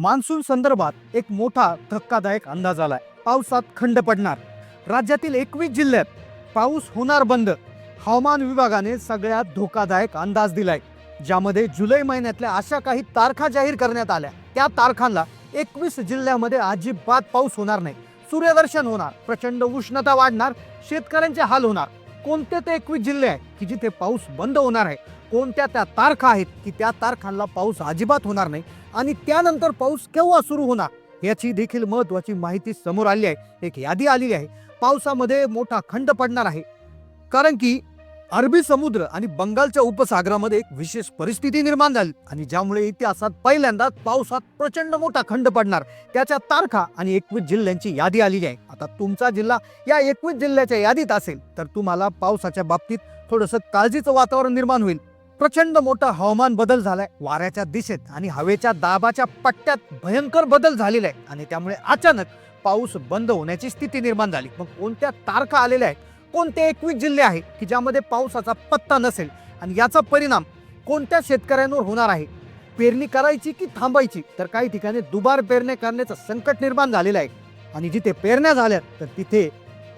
Monsoon संदर्भात एक मोठा धक्कादायक अंदाज आलाय. पावसात खंड पडणार. राज्यातील एकवीस जिल्ह्यात पाऊस होणार बंद. हवामान विभागाने सगळ्यात धोकादायक अंदाज दिलाय. ज्यामध्ये जुलै महिन्यातल्या अशा काही तारखा जाहीर करण्यात आल्या. त्या तारखांना एकवीस जिल्ह्यामध्ये अजिबात पाऊस होणार नाही. सूर्यदर्शन होणार. प्रचंड उष्णता वाढणार. शेतकऱ्यांचे हाल होणार. कोणते ते एकवीस जिल्हे आहे की जिथे पाऊस बंद होणार आहे? कोणत्या त्या तारखा आहेत की त्या तारखांना पाऊस अजिबात होणार नाही आणि त्यानंतर पाऊस केव्हा सुरू होणार याची देखील महत्वाची माहिती समोर आली आहे. एक यादी आलेली आहे. पावसामध्ये मोठा खंड पडणार आहे. कारण की अरबी समुद्र आणि बंगालच्या उपसागरामध्ये एक विशेष परिस्थिती निर्माण झाली आणि ज्यामुळे इतिहासात पहिल्यांदाच पावसात प्रचंड मोठा खंड पडणार. त्याच्या तारखा आणि एकवीस जिल्ह्यांची यादी आलेली आहे. आता तुमचा जिल्हा या एकवीस जिल्ह्याच्या यादीत असेल तर तुम्हाला पावसाच्या बाबतीत थोडंसं काळजीचं वातावरण निर्माण होईल. प्रचंड मोठा हवामान बदल झालाय. वाऱ्याच्या दिशेत आणि हवेच्या दाबाच्या पट्ट्यात भयंकर बदल झालेला आहे आणि त्यामुळे अचानक पाऊस बंद होण्याची स्थिती निर्माण झाली. मग कोणत्या तारखा आलेल्या आहेत? कोणते एकवीस जिल्हे आहेत की ज्यामध्ये पावसाचा पत्ता नसेल? आणि याचा परिणाम कोणत्या शेतकऱ्यांवर होणार आहे? पेरणी करायची की थांबायची? तर काही ठिकाणी दुबार पेरणी करण्याचं संकट निर्माण झालेलं आहे. आणि जिथे पेरण्या झाल्या तर तिथे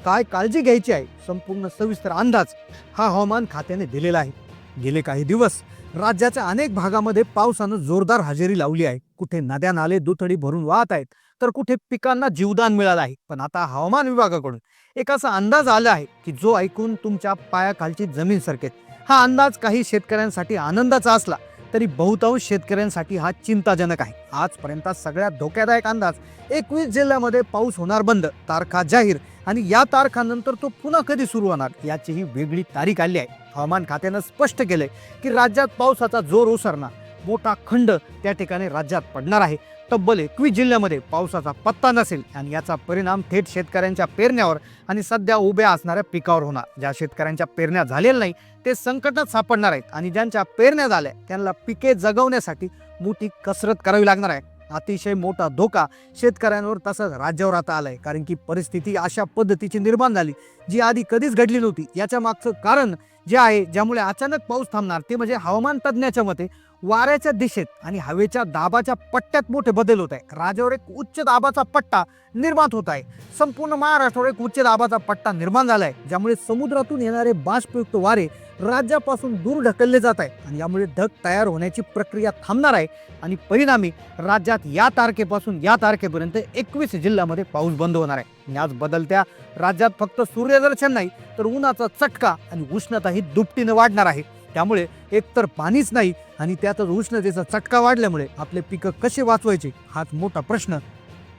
काय काळजी घ्यायची आहे? संपूर्ण सविस्तर अंदाज हा हवामान खात्याने दिलेला आहे. गेले काही दिवस राज्याच्या अनेक भागामध्ये पावसानं जोरदार हजेरी लावली आहे. कुठे नद्या नाले दुथडी भरून वाहत आहेत तर कुठे पिकांना जीवदान मिळालं आहे. पण आता हवामान विभागाकडून एक असा अंदाज आला आहे की जो ऐकून तुमच्या पायाखालची जमीन सरकेल. हा अंदाज काही शेतकऱ्यांसाठी आनंदाचा असला तरी बहुतांश शेतकऱ्यांसाठी हा चिंताजनक आहे. आजपर्यंत सगळ्यात धोक्यादायक अंदाज. एकवीस जिल्ह्यामध्ये पाऊस होणार बंद तारखा जाहीर आणि या तारखानंतर तो पुन्हा कधी सुरू होणार याचीही वेगळी तारीख आली आहे. हवामान खात्यानं स्पष्ट केलंय की राज्यात पावसाचा जोर ओसरणार. मोठा खंड त्या ठिकाणी राज्यात पडणार आहे. तब्बल एकवीस जिल्ह्यामध्ये पावसाचा पत्ता नसेल आणि याचा परिणाम थेट शेतकऱ्यांच्या पेरण्यावर आणि सध्या उभ्या असणाऱ्या पिकावर होणार. ज्या शेतकऱ्यांच्या पेरण्या झालेल्या नाही ते संकटात सापडणार आहेत आणि ज्यांच्या पेरण्या झाल्या त्यांना पिके जगवण्यासाठी मोठी कसरत करावी लागणार आहे. अतिशय मोठा धोका शेतकऱ्यांवर तसंच राज्यावर आता आलाय. कारण की परिस्थिती अशा पद्धतीची निर्माण झाली जी आधी कधीच घडली नव्हती. याच्या मागचं कारण जे आहे ज्यामुळे अचानक पाऊस थांबणार ते म्हणजे हवामान तज्ज्ञाच्या मते वाऱ्याच्या दिशेत आणि हवेच्या दाबाच्या पट्ट्यात मोठे बदल होत आहे राज्यावर एक उच्च दाबाचा पट्टा निर्माण होत आहे. संपूर्ण महाराष्ट्रावर एक उच्च दाबाचा पट्टा निर्माण झाला आहे ज्यामुळे समुद्रातून येणारे बाष्पयुक्त वारे राज्यापासून दूर ढकलले जात आहे आणि यामुळे ढग तयार होण्याची प्रक्रिया थांबणार आहे आणि परिणामी राज्यात या तारखेपासून या तारखेपर्यंत एकवीस जिल्ह्यामध्ये पाऊस बंद होणार आहे. याच बदलत्या राज्यात फक्त सूर्यदर्शन नाही तर उन्हाचा चटका आणि उष्णता ही दुपटीनं वाढणार आहे. त्यामुळे एकतर पाणीच नाही आणि त्यातच उष्णतेचा चटका वाढल्यामुळे आपले पिकं कसे वाचवायचे हाच मोठा प्रश्न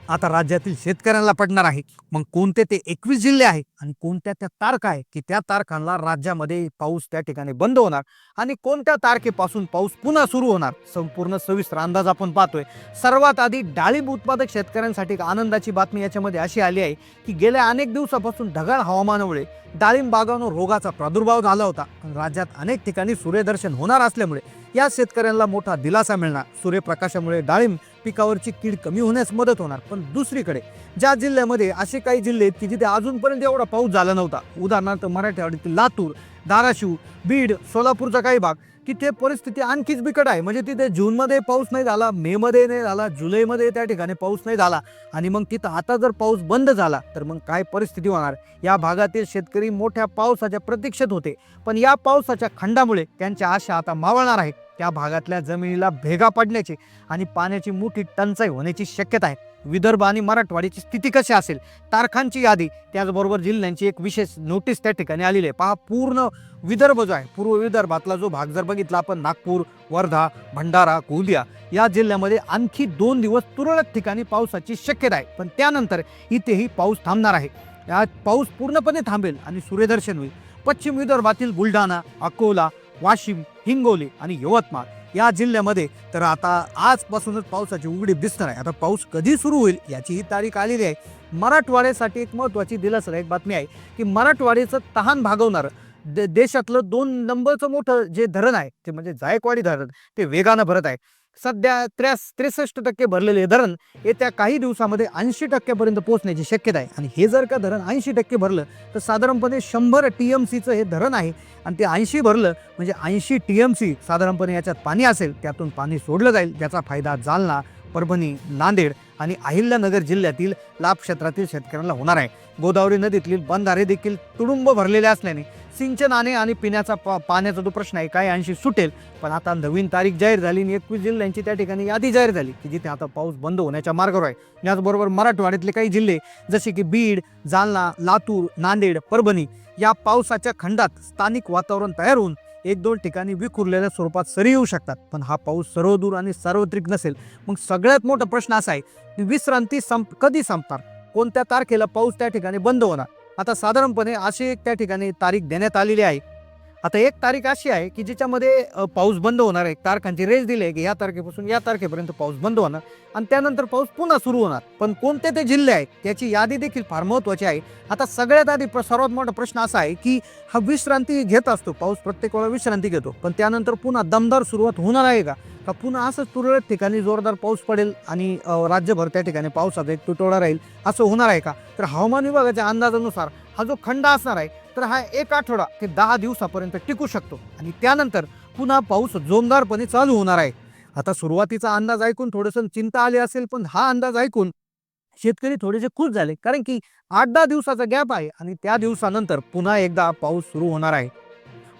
आता राज्यातील शेतकऱ्यांना पडणार आहे. मग कोणते ते एकवीस जिल्हे आहेत? आणि कोणत्या त्या तारखा आहे की त्या तारखांना राज्यामध्ये पाऊस त्या ठिकाणी बंद होणार आणि कोणत्या तारखेपासून पाऊस पुन्हा सुरू होणार संपूर्ण सविस्तर अंदाज आपण पाहतोय. सर्वात आधी डाळिंब उत्पादक शेतकऱ्यांसाठी एक आनंदाची बातमी याच्यामध्ये अशी आली आहे की गेल्या अनेक दिवसापासून ढगाळ हवामानामुळे डाळिंब बागांवर रोगाचा प्रादुर्भाव झाला होता. पण राज्यात अनेक ठिकाणी सूर्यदर्शन होणार असल्यामुळे या शेतकऱ्यांना मोठा दिलासा मिळणार. सूर्यप्रकाशामुळे डाळिंब पिकावरची कीड कमी होण्यास मदत होणार. पण दुसरीकडे ज्या जिल्ह्यामध्ये असे काही जिल्हे आहेत की जिथे अजूनपर्यंत एवढा पाऊस झाला नव्हता. उदाहरणार्थ मराठवाड्यातील लातूर धाराशिव बीड सोलापूरचा काही भाग तिथे परिस्थिती आणखीच बिकट आहे. म्हणजे तिथे जूनमध्ये पाऊस नाही झाला मेमध्ये नाही झाला जुलैमध्ये त्या ठिकाणी पाऊस नाही झाला. आणि मग तिथं आता जर पाऊस बंद झाला तर मग काय परिस्थिती होणार? या भागातील शेतकरी मोठ्या पावसाच्या प्रतीक्षेत होते. पण या पावसाच्या खंडामुळे त्यांच्या आशा आता मावळणार आहे त्या भागातल्या जमिनीला भेगा पडण्याची आणि पाण्याची मोठी टंचाई होण्याची शक्यता आहे. विदर्भ आणि मराठवाडीची स्थिती कशी असेल? तारखांची यादी. त्याचबरोबर जिल्ह्यांची एक विशेष नोटीस त्या ठिकाणी आलेली आहे. पहा पूर्ण विदर्भ जो आहे पूर्व विदर्भातला जो भाग जर बघितला आपण नागपूर वर्धा भंडारा गोंदिया या जिल्ह्यामध्ये आणखी दोन दिवस तुरळक ठिकाणी पावसाची शक्यता आहे. पण त्यानंतर इथेही पाऊस थांबणार आहे. या पाऊस पूर्णपणे थांबेल आणि सूर्यदर्शन होईल. पश्चिम विदर्भातील बुलढाणा अकोला वाशिम हिंगोली आणि यवतमाळ या जिल्ह्यामध्ये. तर आता आजपासूनच पावसाची उघडी दिसणार आहे. आता पाऊस कधी सुरू होईल याची ही तारीख आलेली आहे. मराठवाड्यासाठी एक महत्त्वाची दिलासदायक बातमी आहे की मराठवाड्याचं तहान भागवणारं दे देशातलं दोन नंबरचं मोठं जे धरण आहे ते म्हणजे जायकवाडी धरण ते वेगानं भरत आहे. सध्या त्र्यास त्रेसष्ट टक्के भरलेले धरण येत्या काही दिवसामध्ये ऐंशी टक्क्यापर्यंत पोहोचण्याची शक्यता आहे. आणि हे जर का धरण ऐंशी टक्के भरलं तर साधारणपणे शंभर टी एम सीचं हे धरण आहे. आणि ते ऐंशी भरलं म्हणजे ऐंशी टी एम सी साधारणपणे याच्यात पाणी असेल त्यातून पाणी सोडलं जाईल त्याचा फायदा जालना परभणी नांदेड आणि अहिल्यानगर जिल्ह्यातील लाभ क्षेत्रातील शेतकऱ्यांना होणार आहे. गोदावरी नदीतील बंधारे देखील तुडुंब भरलेले असल्याने सिंचनाने आणि पिण्याचा पा पाण्याचा जो प्रश्न आहे काही अंशी सुटेल. पण आता नवीन तारीख जाहीर झाली आणि एकवीस जिल्ह्यांची त्या ठिकाणी यादी जाहीर झाली की जिथे आता पाऊस बंद होण्याच्या मार्गावर आहे. याचबरोबर मराठवाड्यातले काही जिल्हे जसे की बीड जालना लातूर नांदेड परभणी या पावसाच्या खंडात स्थानिक वातावरण तयार होऊन एक दोन ठिकाणी विखुरलेल्या स्वरूपात सरी येऊ शकतात पण हा पाऊस सर्वदूर आणि सार्वत्रिक नसेल. मग सगळ्यात मोठा प्रश्न असा आहे की विश्रांती संप कधी संपणार? कोणत्या तारखेला पाऊस त्या ठिकाणी बंद होणार? आता साधारणपणे अशी एक त्या ठिकाणी तारीख देण्यात आलेली आहे. आता एक तारीख अशी आहे की ज्याच्यामध्ये पाऊस बंद होणार आहे. तारखांची रेस दिली आहे की या तारखेपासून या तारखेपर्यंत पाऊस बंद होणार. आणि त्यानंतर पाऊस पुन्हा सुरू होणार. पण कोणते ते जिल्हे आहेत त्याची यादी देखील फार महत्त्वाची आहे. आता सगळ्यात आधी प्र- सर्वात मोठा प्रश्न असा आहे की हा विश्रांती घेत असतो. पाऊस प्रत्येक वेळा विश्रांती घेतो. पण त्यानंतर पुन्हा दमदार सुरुवात होणार आहे का? का पुन्हा असंच तुरळक ठिकाणी जोरदार पाऊस पडेल आणि राज्यभर त्या ठिकाणी पावसाचा एक तुटवडा राहील? असं होणार आहे का? तर हवामान विभागाच्या अंदाजानुसार हा जो खंड असणार आहे तर हा एक आठवडा ते दहा दिवसापर्यंत टिकू शकतो. आणि त्यानंतर पुन्हा पाऊस जोमदारपणे चालू होणार आहे. आता सुरुवातीचा अंदाज ऐकून थोडंसं चिंता आली असेल पण हा अंदाज ऐकून शेतकरी थोडेसे खुश झाले. कारण की आठ दहा दिवसाचा गॅप आहे आणि त्या दिवसानंतर पुन्हा एकदा पाऊस सुरू होणार आहे.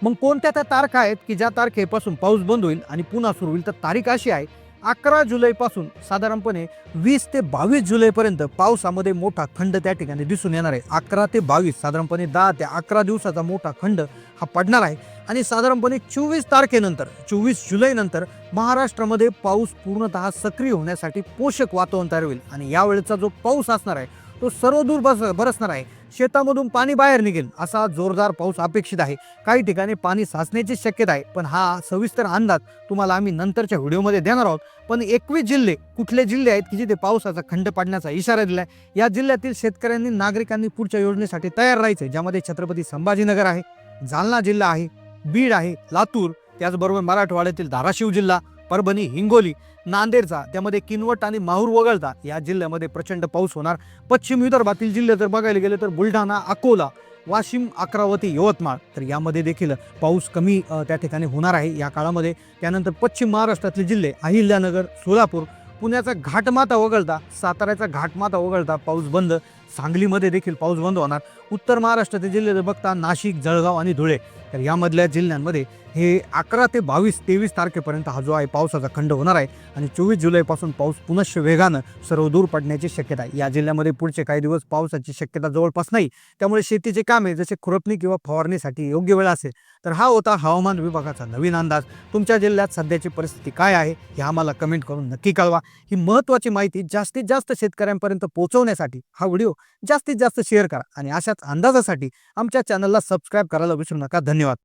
मग कोणत्या त्या तारखा आहेत की ज्या तारखेपासून पाऊस बंद होईल आणि पुन्हा सुरू होईल? तर तारीख अशी आहे अकरा जुलैपासून साधारणपणे वीस ते बावीस जुलैपर्यंत पावसामध्ये मोठा खंड त्या ठिकाणी दिसून येणार आहे. अकरा ते बावीस साधारणपणे दहा ते अकरा दिवसाचा मोठा खंड हा पडणार आहे. आणि साधारणपणे चोवीस तारखेनंतर चोवीस जुलैनंतर महाराष्ट्रामध्ये पाऊस पूर्णतः सक्रिय होण्यासाठी पोषक वातावरण तयार होईल. आणि यावेळेचा जो पाऊस असणार आहे तो सर्वदूर बस बरसणार आहे. शेतामधून पाणी बाहेर निघेल असा जोरदार पाऊस अपेक्षित आहे. काही ठिकाणी पाणी साचण्याची शक्यता आहे पण हा सविस्तर अंदाज तुम्हाला आम्ही नंतरच्या व्हिडिओमध्ये देणार आहोत. पण एकवीस जिल्हे कुठले जिल्हे आहेत की जिथे पावसाचा खंड पाडण्याचा इशारा दिला आहे या जिल्ह्यातील शेतकऱ्यांनी नागरिकांनी पुढच्या योजनेसाठी तयार राहायचे ज्यामध्ये छत्रपती संभाजीनगर आहे जालना जिल्हा आहे बीड आहे लातूर त्याचबरोबर मराठवाड्यातील धाराशिव जिल्हा परभणी हिंगोली नांदेडचा त्यामध्ये किनवट आणि माहूर वगळता या जिल्ह्यामध्ये प्रचंड पाऊस होणार. पश्चिम विदर्भातील जिल्हे जर बघायला गेले तर बुलढाणा अकोला वाशिम अकरावती यवतमाळ. तर यामध्ये देखील पाऊस कमी त्या ठिकाणी होणार आहे. या काळामध्ये त्यानंतर पश्चिम महाराष्ट्रातले जिल्हे अहिल्यानगर सोलापूर पुण्याचा घाटमाता वगळता साताऱ्याचा घाटमाता वगळता पाऊस बंद. सांगलीमध्ये देखील पाऊस बंद होणार. उत्तर महाराष्ट्रातील जिल्हे बघता नाशिक जळगाव आणि धुळे. तर यामधल्या जिल्ह्यांमध्ये हे अकरा ते बावीस तेवीस तारखेपर्यंत हा जो आहे पावसाचा खंड होणार आहे आणि चोवीस जुलैपासून पाऊस पुनश्च वेगानं सर्व दूर पडण्याची शक्यता आहे. या जिल्ह्यामध्ये पुढचे काही दिवस पावसाची शक्यता जवळपास नाही. त्यामुळे शेतीचे कामे जसे खुरपणी किंवा फवारणीसाठी योग्य वेळ असेल तर हा होता हवामान विभागाचा नवीन अंदाज. तुमच्या जिल्ह्यात सध्याची परिस्थिती काय आहे हे आम्हाला कमेंट करून नक्की कळवा. ही महत्त्वाची माहिती जास्तीत जास्त शेतकऱ्यांपर्यंत पोहोचवण्यासाठी हा व्हिडिओ जास्तीत जास्त शेअर करा. आणि अशाच अंदाजासाठी आमच्या चॅनलला सबस्क्राईब करायला विसरू नका. धन्यवाद.